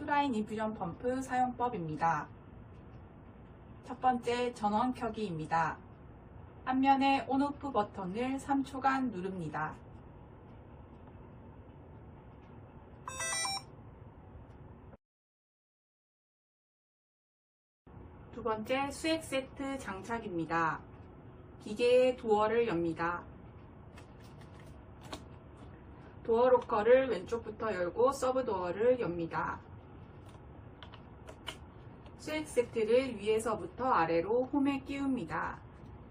투라인 인퓨전 펌프 사용법입니다. 첫 번째 전원 켜기입니다. 앞면의 온오프 버튼을 3초간 누릅니다. 두 번째 수액 세트 장착입니다. 기계의 도어를 엽니다. 도어 로커를 왼쪽부터 열고 서브 도어를 엽니다. 수액 세트를 위에서부터 아래로 홈에 끼웁니다.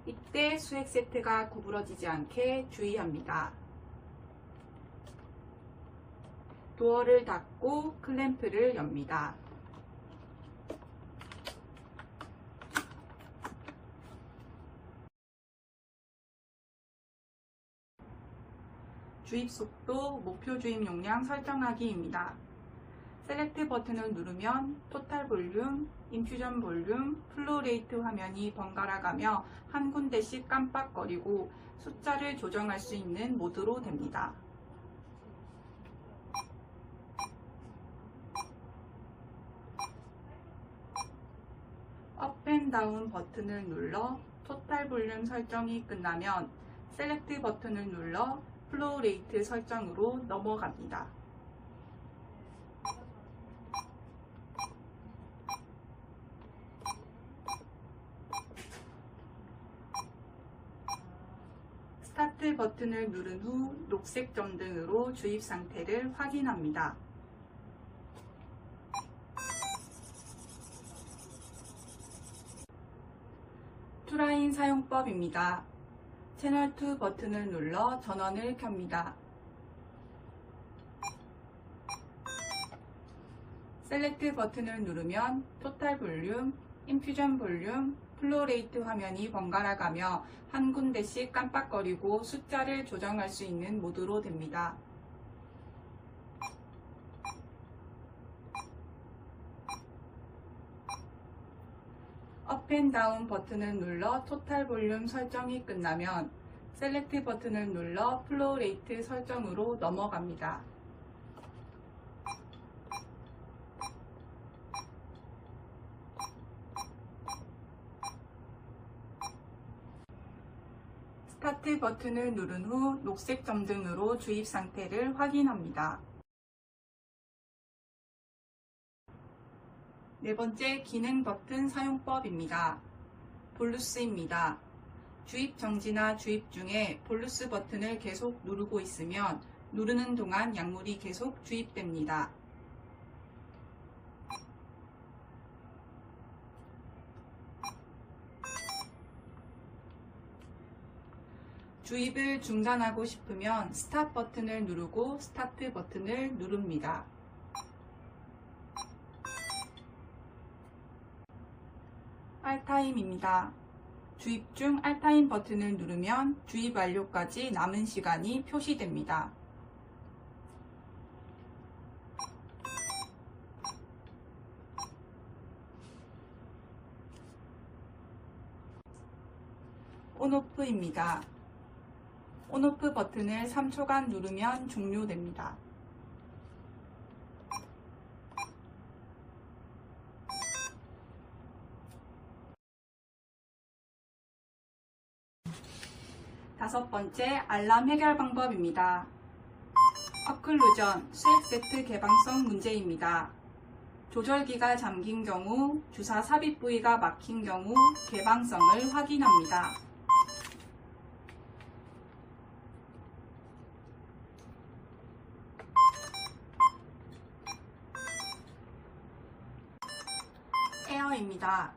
이때 수액 세트가 구부러지지 않게 주의합니다. 도어를 닫고 클램프를 엽니다. 주입 속도, 목표 주입 용량 설정하기입니다. 셀렉트 버튼을 누르면 토탈 볼륨, 인퓨전 볼륨, 플로 레이트 화면이 번갈아 가며 한 군데씩 깜빡거리고 숫자를 조정할 수 있는 모드로 됩니다. 업앤 다운 버튼을 눌러 토탈 볼륨 설정이 끝나면 셀렉트 버튼을 눌러 플로우 레이트 설정으로 넘어갑니다. 스타트 버튼을 누른 후 녹색 점등으로 주입 상태를 확인합니다. 투라인 사용법입니다. 채널 2 버튼을 눌러 전원을 켭니다. 셀렉트 버튼을 누르면 토탈 볼륨, 인퓨전 볼륨, 플로레이트 화면이 번갈아 가며 한 군데씩 깜빡거리고 숫자를 조정할 수 있는 모드로 됩니다. 업앤 다운 버튼을 눌러 토탈 볼륨 설정이 끝나면 셀렉트 버튼을 눌러 플로우 레이트 설정으로 넘어갑니다. 스타트 버튼을 누른 후 녹색 점등으로 주입 상태를 확인합니다. 네 번째 기능 버튼 사용법입니다. 볼루스입니다. 주입 정지나 주입 중에 볼루스 버튼을 계속 누르고 있으면 누르는 동안 약물이 계속 주입됩니다. 주입을 중단하고 싶으면 스탑 버튼을 누르고 스타트 버튼을 누릅니다. 알타임입니다. 주입 중 알타임 버튼을 누르면 주입 완료까지 남은 시간이 표시됩니다. 온오프입니다. 온오프 버튼을 3초간 누르면 종료됩니다. 다섯 번째 알람 해결 방법입니다. 어클루전 수액 세트 개방성 문제입니다. 조절기가 잠긴 경우, 주사 삽입 부위가 막힌 경우 개방성을 확인합니다. 에어입니다.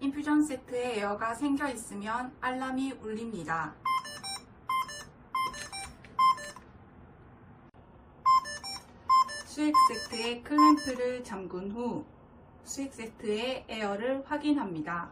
인퓨전 세트에 에어가 생겨 있으면 알람이 울립니다. 수액 세트의 클램프를 잠근 후 수액 세트의 에어를 확인합니다.